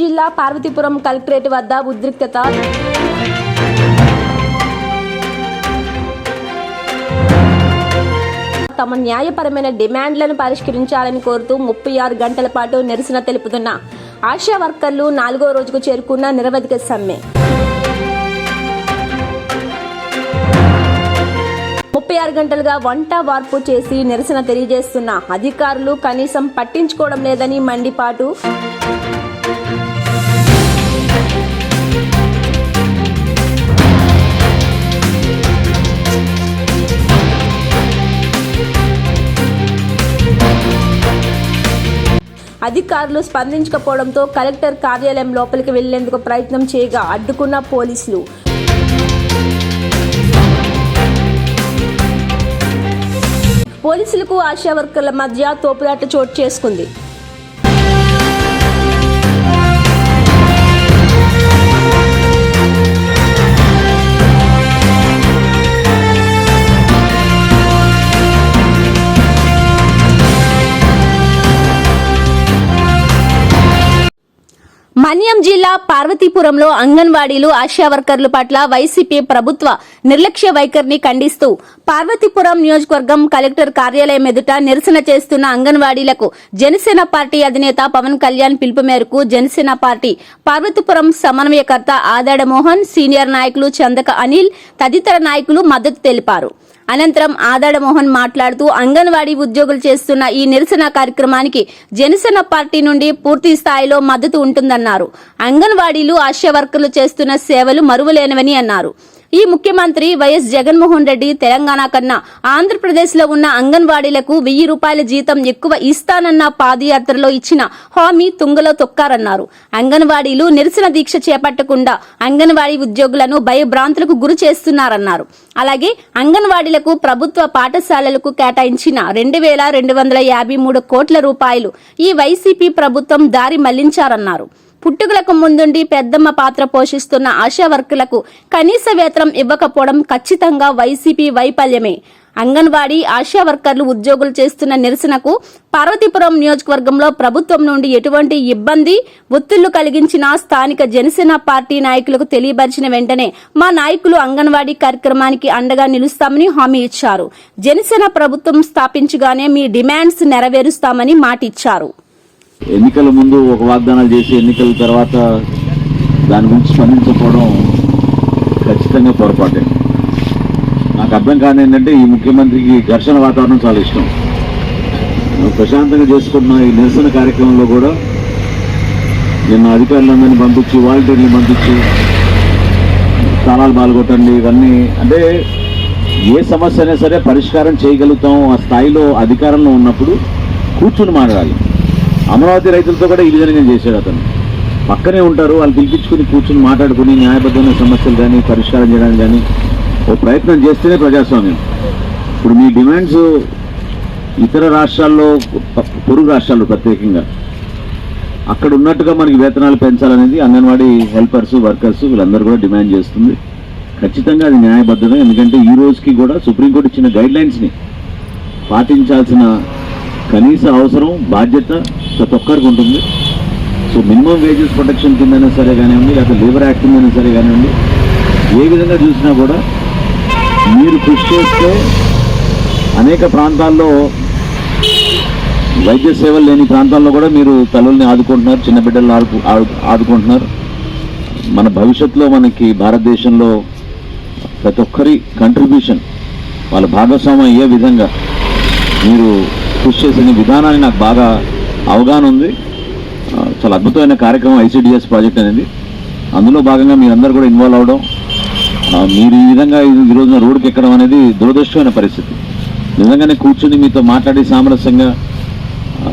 జిల్లా పార్వతీపురం కలెక్టరేట్ వద్ద ఉద్రిక్తత. తమ న్యాయపరమైన డిమాండ్లను పరిష్కరించాలని కోరుతూ ముప్పై ఆరు గంటల పాటు నిరసన తెలుపుతున్న ఆశా వర్కర్లు నాలుగో రోజుకు చేరుకున్న నిరవధిక సమ్మె. ముప్పై ఆరు గంటలుగా వంట వార్పు చేసి నిరసన తెలియజేస్తున్న అధికారులు కనీసం పట్టించుకోవడం లేదని మండిపాటు. అధికారులు స్పందించకపోవడంతో కలెక్టర్ కార్యాలయం లోపలికి వెళ్ళేందుకు ప్రయత్నం చేయగా అడ్డుకున్న పోలీసులు. పోలీసులకు ఆశా వర్కర్ల మధ్య తోపులాట చోటు చేసుకుంది. జిల్లా పార్వతీపురంలో అంగన్వాడీలు ఆశా వర్కర్ల పట్ల వైసీపీ ప్రభుత్వ నిర్లక్ష్య వైఖరిని ఖండిస్తూ పార్వతీపురం నియోజకవర్గం కలెక్టర్ కార్యాలయం ఎదుట నిరసన చేస్తున్న అంగన్వాడీలకు జనసేన పార్టీ అధినేత పవన్ కళ్యాణ్ పిలుపు మేరకు జనసేన పార్టీ పార్వతీపురం సమన్వయకర్త ఆదాడ మోహన్ సీనియర్ నాయకులు చందక అనిల్ తదితర నాయకులు మద్దతు తెలిపారు. అనంతరం ఆదాడ మోహన్ మాట్లాడుతూ అంగన్వాడీ ఉద్యోగులు చేస్తున్న ఈ నిరసన కార్యక్రమానికి జనసేన పార్టీ నుండి పూర్తి స్థాయిలో మద్దతు ఉంటుందన్నారు. అంగన్వాడీలు ఆశా వర్కర్లు చేస్తున్న సేవలు మరువలేనివని అన్నారు. ఈ ముఖ్యమంత్రి వైఎస్ జగన్మోహన్ రెడ్డి తెలంగాణ కన్నా ఆంధ్రప్రదేశ్లో ఉన్న అంగన్వాడీలకు వెయ్యి రూపాయల జీతం ఎక్కువ ఇస్తానన్న పాదయాత్రలో ఇచ్చిన హామీ తుంగలో తొక్కారన్నారు. అంగన్వాడీలు నిరసన దీక్ష చేపట్టకుండా అంగన్వాడీ ఉద్యోగులను భయభ్రాంతులకు గురి చేస్తున్నారన్నారు. అలాగే అంగన్వాడీలకు ప్రభుత్వ పాఠశాలలకు కేటాయించిన రెండు వేల రెండు వందల యాభై మూడు కోట్ల రూపాయలు ఈ వైసీపీ ప్రభుత్వం దారి మళ్ళించారన్నారు. పుట్టుకలకు ముందుండి పెద్దమ్మ పాత్ర పోషిస్తున్న ఆశా వర్కులకు కనీస వేతనం ఇవ్వకపోవడం ఖచ్చితంగా వైసీపీ వైఫల్యమే. అంగన్వాడీ ఆశా వర్కర్లు ఉద్యోగులు చేస్తున్న నిరసనకు పార్వతీపురం నియోజకవర్గంలో ప్రభుత్వం నుండి ఎటువంటి ఇబ్బంది ఒత్తిళ్ళు కలిగించిన స్థానిక జనసేన పార్టీ నాయకులకు తెలియపరిచిన వెంటనే మా నాయకులు అంగన్వాడీ కార్యక్రమానికి అండగా నిలుస్తామని హామీ ఇచ్చారు. జనసేన ప్రభుత్వం స్థాపించగానే మీ డిమాండ్స్ నెరవేరుస్తామని మాటిచ్చారు. ఎన్నికల ముందు ఒక వాగ్దానాలు చేసి ఎన్నికల తర్వాత దాని గురించి స్పందించకపోవడం ఖచ్చితంగా పొరపాటే. నాకు అర్థం కాని ఏంటంటే ఈ ముఖ్యమంత్రికి ఘర్షణ వాతావరణం చాలా ఇష్టం. ప్రశాంతంగా చేసుకున్న ఈ నిరసన కార్యక్రమంలో కూడా నిన్న అధికారులందరినీ పంపించి వాలంటీర్లు పంపించి స్థానాలు పాల్గొట్టండి ఇవన్నీ అంటే ఏ సమస్య అయినా సరే పరిష్కారం చేయగలుగుతాం. ఆ స్థాయిలో అధికారంలో ఉన్నప్పుడు కూర్చుని మాట్లాడాలి. అమరావతి రైతులతో కూడా ఈ విధంగా చేశాడు అతను. పక్కనే ఉంటారు వాళ్ళు పిలిపించుకుని కూర్చుని మాట్లాడుకుని న్యాయబద్ధమైన సమస్యలు కానీ పరిష్కారం చేయడానికి కానీ ఓ ప్రయత్నం చేస్తేనే ప్రజాస్వామ్యం. ఇప్పుడు మీ డిమాండ్స్ ఇతర రాష్ట్రాల్లో ప- పొరుగు రాష్ట్రాల్లో ప్రత్యేకంగా. అక్కడ ఉన్నట్టుగా మనకి వేతనాలు పెంచాలనేది అంగన్వాడీ హెల్పర్స్ వర్కర్స్ వీళ్ళందరూ కూడా డిమాండ్ చేస్తుంది. ఖచ్చితంగా అది న్యాయబద్ధమే. ఎందుకంటే ఈ రోజుకి కూడా సుప్రీంకోర్టు ఇచ్చిన గైడ్ లైన్స్ని పాటించాల్సిన కనీస అవసరం బాధ్యత ప్రతి ఒక్కరికి ఉంటుంది. సో మినిమం వేజెస్ ప్రొటెక్షన్ కిందైనా సరే కానివ్వండి లేకపోతే లేబర్ యాక్ట్ కిందైనా సరే కానివ్వండి ఏ విధంగా చూసినా కూడా మీరు కృషి చేస్తే అనేక ప్రాంతాల్లో వైద్య సేవలు లేని ప్రాంతాల్లో కూడా మీరు తల్లుల్ని ఆదుకుంటున్నారు చిన్న బిడ్డలను ఆడుకు ఆడు- ఆదుకుంటున్నారు. మన భవిష్యత్తులో మనకి భారతదేశంలో ప్రతి ఒక్కరి కంట్రిబ్యూషన్ వాళ్ళ భాగస్వామ్యం అయ్యే విధంగా మీరు కృషి చేసిన విధానాన్ని నాకు బాగా అవగాహన ఉంది. చాలా అద్భుతమైన కార్యక్రమం ఐసిడిఎస్ ప్రాజెక్ట్ అనేది. అందులో భాగంగా మీరందరూ కూడా ఇన్వాల్వ్ అవడం మీరు ఈ విధంగా ఈ- రోజున రోడ్డుకి ఎక్కడం అనేది దురదృష్టమైన పరిస్థితి. నిజంగానే కూర్చుని మీతో మాట్లాడి సామరస్యంగా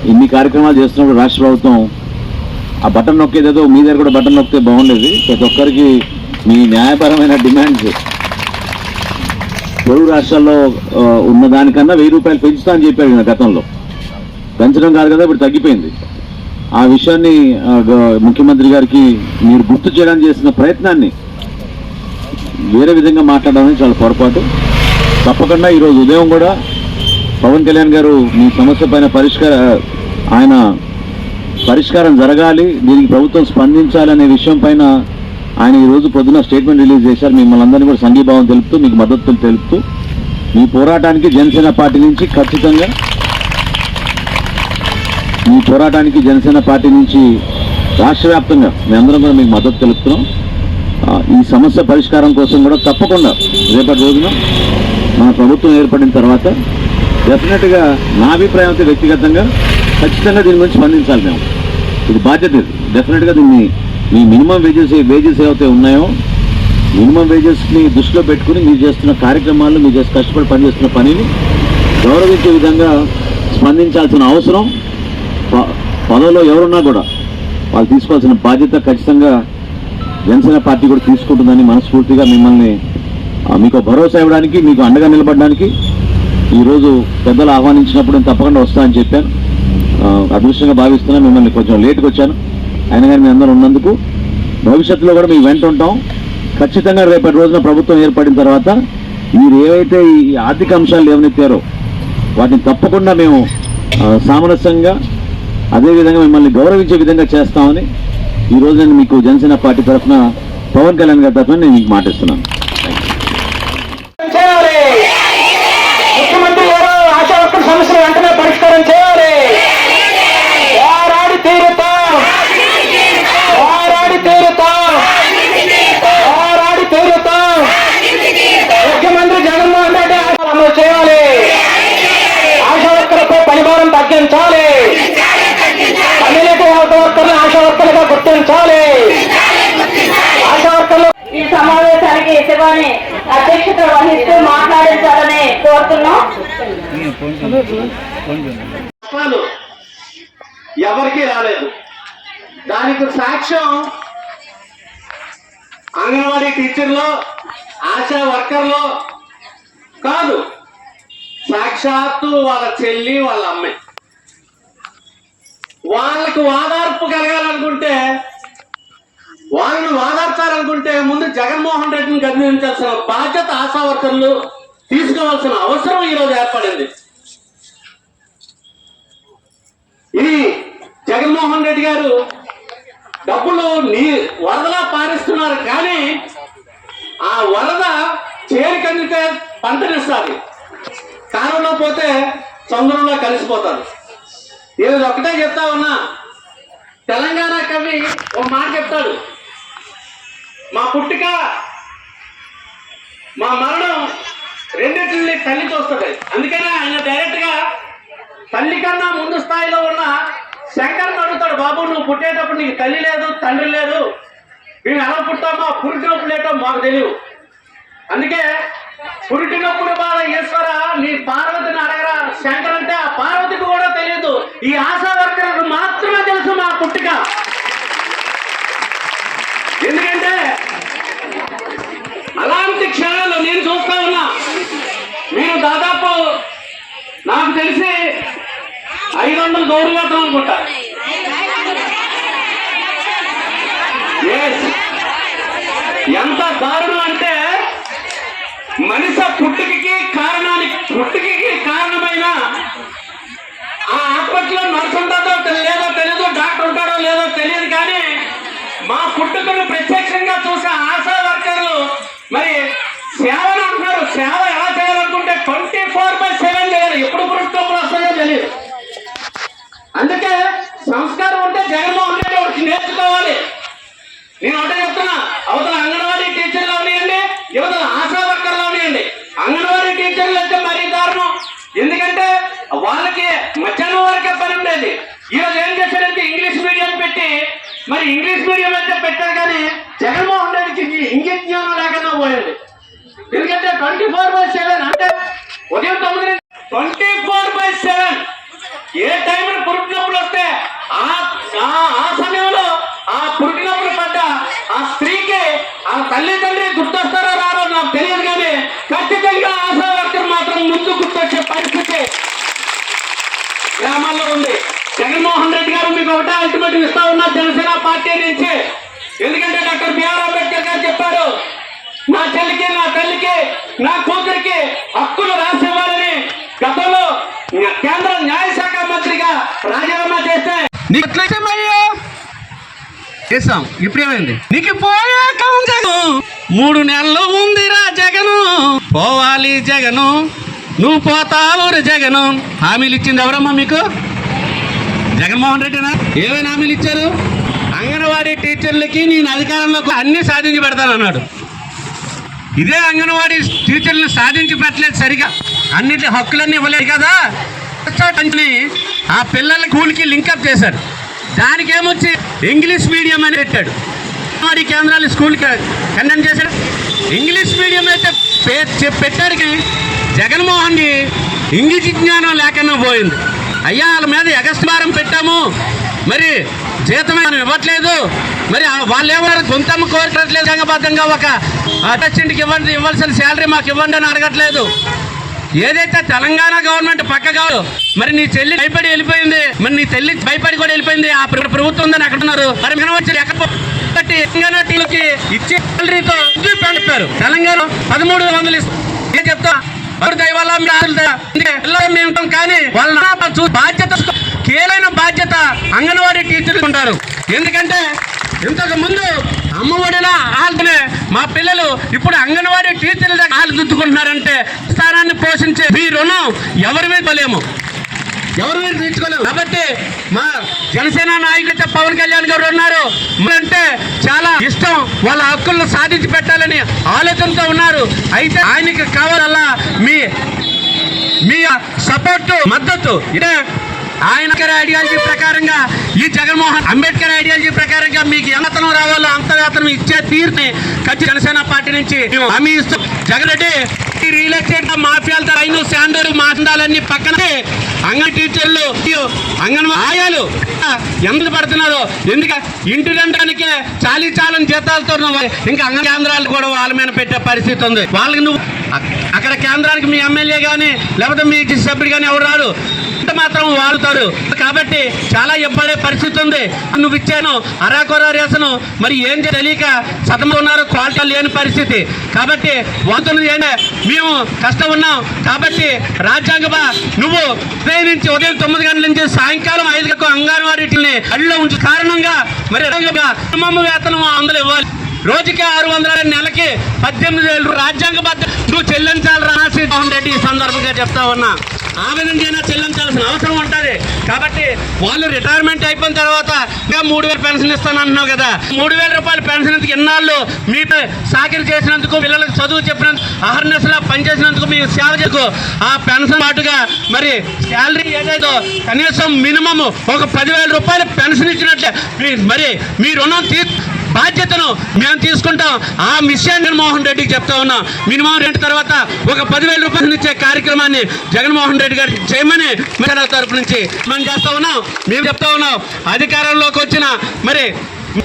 ఇన్ని కార్యక్రమాలు చేస్తున్నప్పుడు రాష్ట్ర ప్రభుత్వం ఆ బటన్ నొక్కేదేదో మీ దగ్గర కూడా బటన్ నొక్కితే బాగుండేది. ప్రతి ఒక్కరికి మీ న్యాయపరమైన డిమాండ్స్. పొరుగు రాష్ట్రాల్లో ఉన్న దానికన్నా వెయ్యి రూపాయలు పెంచుతా అని చెప్పారు గతంలో. పెంచడం కాదు కదా ఇప్పుడు తగ్గిపోయింది. ఆ విషయాన్ని ముఖ్యమంత్రి గారికి మీరు గుర్తు చేయడానికి చేసిన ప్రయత్నాన్ని వేరే విధంగా మాట్లాడడం చాలా పొరపాటు. తప్పకుండా ఈరోజు ఉదయం కూడా పవన్ కళ్యాణ్ గారు మీ సమస్య పైన పరిష్కార ఆయన పరిష్కారం జరగాలి దీనికి ప్రభుత్వం స్పందించాలి అనే విషయం పైన ఆయన ఈ రోజు పొద్దున స్టేట్మెంట్ రిలీజ్ చేశారు. మిమ్మల్ని అందరినీ కూడా సంఘీభావం తెలుపుతూ మీకు మద్దతు తెలుపుతూ మీ పోరాటానికి జనసేన పార్టీ నుంచి ఖచ్చితంగా మీ పోరాటానికి జనసేన పార్టీ నుంచి రాష్ట్ర వ్యాప్తంగా మేమందరం కూడా మీకు మద్దతు తెలుపుతున్నాం. ఈ సమస్య పరిష్కారం కోసం కూడా తప్పకుండా రేపటి రోజున మన ప్రభుత్వం ఏర్పడిన తర్వాత డెఫినెట్గా నా అభిప్రాయం అయితే వ్యక్తిగతంగా ఖచ్చితంగా దీని గురించి స్పందించాలి మేము. ఇది బాధ్యత ఇది. డెఫినెట్గా దీన్ని మీ మినిమం వేజెస్ వేజెస్ ఏవైతే ఉన్నాయో మినిమం వేజెస్ని దృష్టిలో పెట్టుకుని మీరు చేస్తున్న కార్యక్రమాలు మీరు చేసి కష్టపడి పనిచేస్తున్న పనిని గౌరవించే విధంగా స్పందించాల్సిన అవసరం పదవిలో ఎవరున్నా కూడా వాళ్ళు తీసుకోవాల్సిన బాధ్యత ఖచ్చితంగా జనసేన పార్టీ కూడా తీసుకుంటుందని మనస్ఫూర్తిగా మిమ్మల్ని మీకు భరోసా ఇవ్వడానికి మీకు అండగా నిలబడడానికి ఈరోజు పెద్దలు ఆహ్వానించినప్పుడు నేను తప్పకుండా వస్తానని చెప్పాను. అదృష్టంగా భావిస్తున్నా మిమ్మల్ని కొంచెం లేట్కి వచ్చాను. అయినా కానీ మీ అందరూ ఉన్నందుకు భవిష్యత్తులో కూడా మేము వెంట ఉంటాం. ఖచ్చితంగా రేపటి రోజున ప్రభుత్వం ఏర్పడిన తర్వాత మీరు ఏవైతే ఈ ఆర్థిక అంశాలు ఏమనెత్తారో వాటిని తప్పకుండా మేము సామరస్యంగా అదేవిధంగా మిమ్మల్ని గౌరవించే విధంగా చేస్తామని ఈ రోజు నేను మీకు జనసేన పార్టీ తరఫున పవన్ కళ్యాణ్ గారి తరఫున నేను మీకు మాటిస్తున్నాను. చేయాలి. ముఖ్యమంత్రి గారు ఆశా వర్కర్ సమస్యలు వెంటనే పరిష్కారం చేయాలి. పోరాడి తీరుతాం. పోరాడి తీరుతాం. పోరాడి తీరుతాం. ముఖ్యమంత్రి జగన్మోహన్ రెడ్డి ఆశలు అమలు చేయాలి. ఆశా వర్కర్లపై పనిభారం తగ్గించాలి పనిలేక హెల్త్ వర్కర్లు ఆశా వర్కర్లుగా గుర్తించాలి ఈ సమావేశానికి యజమాని అధ్యక్షత వహిస్తూ మాట్లాడించాలని కోరుతున్నాం. ఎవరికి రాలేదు. దానికి సాక్ష్యం అంగన్వాడీ టీచర్లు ఆశా వర్కర్లు కాదు. సాక్షాత్తు వాళ్ళ చెల్లి వాళ్ళ అమ్మాయి వాళ్ళకు వాదార్పు కలగాలనుకుంటే వాళ్ళని వాదార్చాలనుకుంటే ముందు జగన్మోహన్ రెడ్డిని గమనించాల్సిన బాధ్యత ఆశా వర్కర్లు తీసుకోవాల్సిన అవసరం ఈరోజు ఏర్పడింది. ఇది జగన్మోహన్ రెడ్డి గారు డబ్బులు నీ వరదలా పారిస్తున్నారు కానీ ఆ వరద చేరికందితే పంటనిస్తుంది కాలంలో పోతే చంద్రంలో కలిసిపోతారు. ఈరోజు ఒకటే చెప్తా ఉన్నా తెలంగాణ కవి ఒక మాట చెప్తాడు. మా పుట్టిక మా మరణం రెండింటిని తల్లి చూస్తుంది అందుకనే ఆయన డైరెక్ట్గా తల్లి కన్నా ముందు స్థాయిలో ఉన్న శంకర్ని అడుగుతాడు బాబు నువ్వు పుట్టేటప్పుడు నీకు తల్లి లేదు తండ్రి లేదు. మేము ఎలా పుట్టామో పురిటినప్పుడు లేటో మాకు తెలియదు అందుకే పురిటినప్పుడు బాధ ఈశ్వర నీ పార్వతిని అడగరా. శంకర్ అంటే ఆ పార్వతికి కూడా తెలియదు ఈ ఆశా వర్కర్కు మాత్రమే తెలుసు మా పుట్టిక. ఎందుకంటే అలాంటి క్షణాలు నేను చూస్తా ఉన్నా. నేను దాదాపు నాకు తెలిసి ఐదు వందలు గౌరవేతం అనుకుంటా. ఎంత దారుణం అంటే మనిషి పుట్టుకకి కారణానికి పుట్టుకకి కారణమైన ఆ హాస్పిటల్లో నర్సు ఉంటుందో లేదో తెలియదు డాక్టర్ ఉంటాడో లేదో తెలియదు కానీ మా పుట్టుకను ప్రత్యక్షంగా చూసే ఆశా వర్కర్లు మరి సేవను అంటున్నారు సేవ ఎలా చేయాలనుకుంటే ట్వంటీ ఫోర్ బై సెవెన్ చేయాలి. ఎప్పుడు పుట్టుకప్పుడు వస్తుందో తెలియదు అందుకే సంస్కారం ఉంటే జగన్మోహన్ రెడ్డి ఒకటి నేర్చుకోవాలి. నేను ఒకటే చెప్తున్నా. అవతల అంగన్వాడీ టీచర్లు అవనియండి యువతల ఆశా వర్కర్లు అవనియండి. అంగన్వాడీ టీచర్లు అయితే మరీ దారుణం. ఎందుకంటే వాళ్ళకి మధ్యాహ్నం వరకే పని ఉండేది. ఈరోజు ఏం చేశారంటే ఇంగ్లీష్ మీడియం పెట్టి మరి ఇంగ్లీష్ మీడియం అయితే పెట్టారు కానీ జగన్మోహన్ రెడ్డికి ఇంగ్లీష్ జ్ఞానం లేకుండా పోయింది ఎందుకంటే ట్వంటీ ఫోర్ బై సెవెన్ అంటే ఉదయం తొమ్మిది ట్వంటీ ఫోర్ బై సెవెన్ ఏ టైంలో పురుటినప్పుడు వస్తే ఆ ఆ- ఆ సమయంలో ఆ పురుటినప్పుడు పడ్డ ఆ స్త్రీకి ఆ తల్లి తండ్రి గుర్తొస్తారో రారో నాకు తెలియదు కానీ ఖచ్చితంగా ఆశా వర్కర్ మాత్రం ముందు గుర్తొచ్చే పరిస్థితి గ్రామాల్లో ఉంది జగన్మోహన్ రెడ్డి గారు మీకు ఒకటే అల్టిమేట్ ఇస్తా ఉన్నా జనసేన పార్టీ నుంచి ఎందుకంటే డాక్టర్ బిఆర్ అంబేద్కర్ గారు చెప్పారు నా చెల్లికి నా తల్లికి నా కూతురికి హక్కులు రాసివ్వాలని గతంలో కేంద్ర న్యాయశాఖ మంత్రిగా రాజీనామా చేస్తే నీకు ఎట్లా చేసాం ఇప్పుడు ఏమైంది? నీకు పోయాక జగను. మూడు నెలలు ఉందిరా జగను. పోవాలి జగను. నువ్వు పోతావు జగను. హామీలు ఇచ్చింది ఎవరమ్మా మీకు? జగన్మోహన్ రెడ్డినా? ఏమైనా హామీలు ఇచ్చారు? అంగన్వాడీ టీచర్లకి నేను అధికారంలో అన్ని సాధించి పెడతానన్నాడు. ఇదే అంగన్వాడీ టీచర్లను సాధించి పెట్టలేదు సరిగా. అన్నిటి హక్కులన్నీ ఇవ్వలేదు కదా? ఆ పిల్లల స్కూల్కి లింకప్ చేశాడు దానికి ఏమొచ్చి ఇంగ్లీష్ మీడియం అని పెట్టాడు. అంగన్వాడీ కేంద్రాలు స్కూల్కి కండెమ్ చేశాడు. ఇంగ్లీష్ మీడియం అయితే పే- పెట్టాడికి జగన్మోహన్ ఇంగ్లీష్ జ్ఞానం లేకుండా పోయింది. అయ్యా వాళ్ళ మీద ఎగస్మారం పెట్టాము. మరి జీతం ఇవ్వట్లేదు? మరి వాళ్ళు ఏమన్నారు గుంతమ్మ కోరట్లేదు సంఘబద్ధంగా ఒక అటెస్టెంట్కి ఇవ్వండి ఇవ్వాల్సిన శాలరీ మాకు ఇవ్వండి అని అడగట్లేదు. ఏదైతే తెలంగాణ గవర్నమెంట్ పక్క కాదు మరి నీ చెల్లి భయపడి వెళ్ళిపోయింది మరి నీ తల్లి భయపడి కూడా వెళ్ళిపోయింది ఆ ప్రభుత్వం ఉందని అక్కడ ఉన్నారు. మరి మనం వచ్చి ఎక్కడ పో- తెలంగాణ టీలకి ఇచ్చే శాలరీతో ఉద్యోగ పెడతారు తెలంగాణ పదమూడు వందలు ఇస్తారు ఏం చెప్తా ఎవరి మేము ఉంటాం కానీ వాళ్ళ బాధ్యత కీలైన బాధ్యత అంగన్వాడీ టీచర్లు ఉంటారు. ఎందుకంటే ఇంతకు ముందు అమ్మఒడిలా ఆల్తనే మా పిల్లలు ఇప్పుడు అంగన్వాడీ టీచర్ల దగ్గర ఆలు దుద్దుకుంటున్నారంటే స్థానాన్ని పోషించే మీ రుణం ఎవరి మీద పోలేము ఎవరు మీరు తీర్చుకోలేము. కాబట్టి మా జనసేన నాయకులైతే పవన్ కళ్యాణ్ గారు ఉన్నారు. అంటే చాలా ఇష్టం వాళ్ళ హక్కులను సాధించి పెట్టాలని ఆలోచనతో ఉన్నారు. అయితే ఆయనకి కావాలల్లా మీ మీ సపోర్ట్ మద్దతు ఇదే ఆయన ఐడియాలజీ ప్రకారంగా ఈ జగన్మోహన్ అంబేద్కర్ ఐడియాలజీ ప్రకారంగా మీకు ఎంతనం రావాలో అంత ఇచ్చే తీరుని కచ్చి జనసేన పార్టీ నుంచి హామీ ఇస్తాం జగన్ రెడ్డి రియల్ ఎస్టేట్ మాఫియాలతో రైను శాండోలు మాట్లాడాలన్నీ పక్కనే అంగన్ టీచర్లు అంగన్ ఆయాలు ఎందుకు పడుతున్నారు. ఎందుక ఇంటి రెండానికే చాలీ చాలని జీతాలతో ఇంకా అంగన్ కేంద్రాలు కూడా వాళ్ళ మీద పెట్టే పరిస్థితి ఉంది. వాళ్ళకి నువ్వు అక్కడ కేంద్రానికి మీ ఎమ్మెల్యే కానీ లేకపోతే మీ సభ్యుడు కానీ ఎవరు రారు. మాత్రం వాడుతారు కాబట్టి చాలా ఇబ్బంది పరిస్థితి ఉంది. నువ్వు ఇచ్చాను అరాకొరా రేసను. మరి ఏం తెలియక సతమ ఉన్నారు క్వాలిటీ లేని పరిస్థితి. కాబట్టి వంతులు ఏంటంటే మేము కష్టం ఉన్నాం. కాబట్టి రాజ్యాంగ నువ్వు ఉదయం నుంచి ఉదయం తొమ్మిది గంటల నుంచి సాయంకాలం ఐదు గంటలకు అంగన్వాడీని అడిలో ఉంచే. కారణంగా మరి మినిమం వేతనం అందరూ ఇవ్వాలి. రోజుకి ఆరు వందల నెలకి పద్దెనిమిది వేలు రాజ్యాంగబద్ధ నువ్వు చెల్లించాలి రాసి జగన్మోహన్ రెడ్డి ఈ సందర్భంగా చెప్తా ఉన్నా. ఆమె నుంచి చెల్లించాల్సిన అవసరం ఉంటుంది. కాబట్టి వాళ్ళు రిటైర్మెంట్ అయిపోయిన తర్వాత ఇంకా మూడు వేలు పెన్షన్ ఇస్తాను అంటున్నావు కదా. మూడు వేల రూపాయలు పెన్షన్ ఎందుకు ఇన్నాళ్ళు? మీపై సాకిరి చేసినందుకు పిల్లలకు చదువు చెప్పినందుకు అహర్నెస్లా పనిచేసినందుకు మీ సేవ చేసుకో ఆ పెన్షన్ పాటుగా మరి శాలరీ ఏదైతే కనీసం మినిమం ఒక పదివేల రూపాయలు పెన్షన్ ఇచ్చినట్లే మరి మీ రుణం తీ బాధ్యతను మేము తీసుకుంటాం. ఆ మిషన్ జగన్మోహన్ రెడ్డికి చెప్తా ఉన్నాం. మినిమం రెంట్ తర్వాత ఒక పదివేల రూపాయలు ఇచ్చే కార్యక్రమాన్ని జగన్మోహన్ రెడ్డి గారు చేయమని మిషన్ తరపు నుంచి మనం చేస్తా ఉన్నాం. మేము చెప్తా ఉన్నాం. అధికారంలోకి వచ్చిన మరి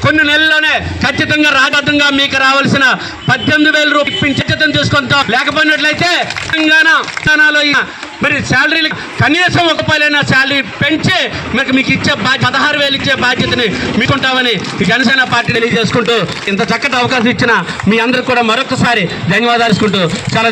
కొన్ని నెలల్లోనే ఖచ్చితంగా రాజాతంగా మీకు రావాల్సిన పద్దెనిమిది వేల రూపాయలు ఇప్పించం లేకపోయినట్లయితే తెలంగాణ తెలంగాణలో మరి శాలరీలు కనీసం ఒక రూపాయలైన శాలరీ పెంచే మీకు మీకు ఇచ్చే బాధ్యత పదహారు వేలు ఇచ్చే బాధ్యతని మీకుంటామని జనసేన పార్టీ తెలియజేసుకుంటూ ఇంత చక్కటి అవకాశం ఇచ్చిన మీ అందరికి కూడా మరొకసారి ధన్యవాదాలు చాలా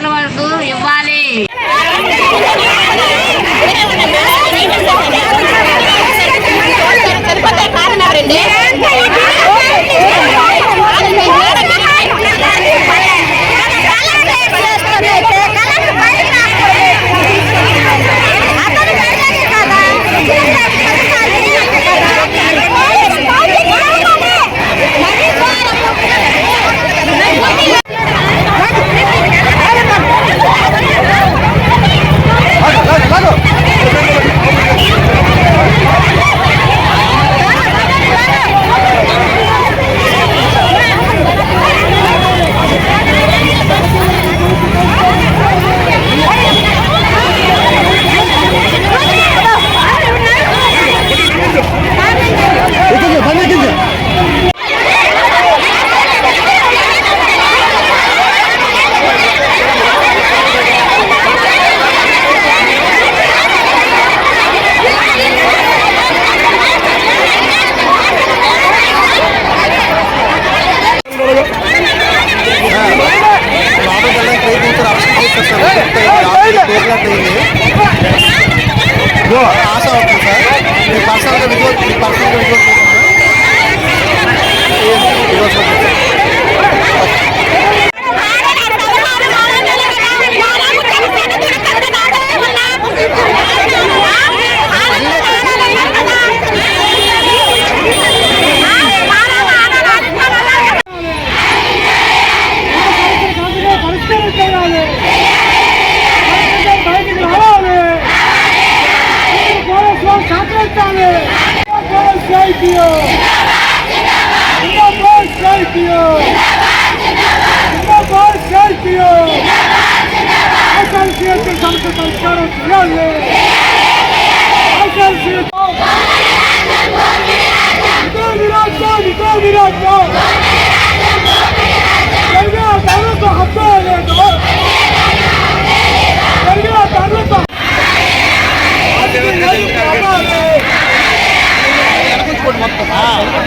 ఐదు లక్షల వరకు ఇవ్వాలి Wow.